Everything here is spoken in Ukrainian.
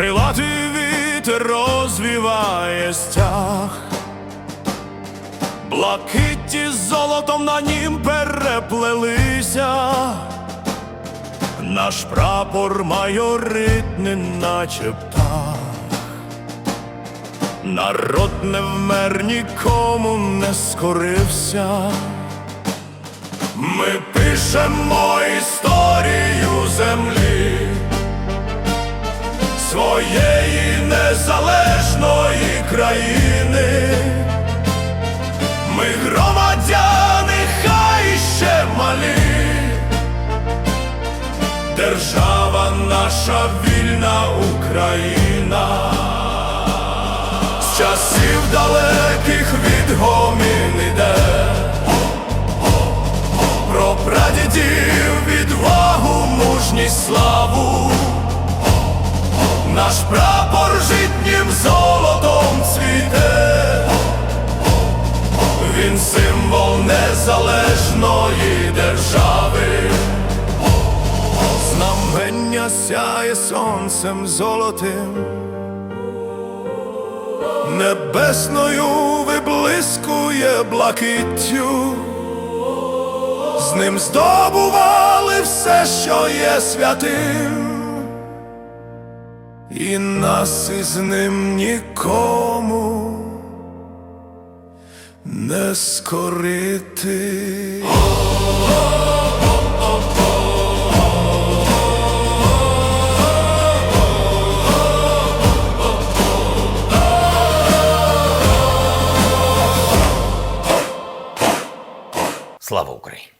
крилатий вітер розвіває стяг, блакитті з золотом на нім переплелися, наш прапор майоритний, наче птах, народ не вмер, нікому не скорився. Ми пишемо історію землі. Незалежної країни. Ми громадяни, хай ще малі. Держава наша вільна Україна. З часів далеких від гомін іде про прадідів відвагу, мужність, славу. Наш прапор житнім золотом цвіте, він символ незалежної держави. Знамення сяє сонцем золотим, небесною виблискує блакиттю. З ним здобували все, що є святим, і нас із ним нікому не скорити. Слава Україні!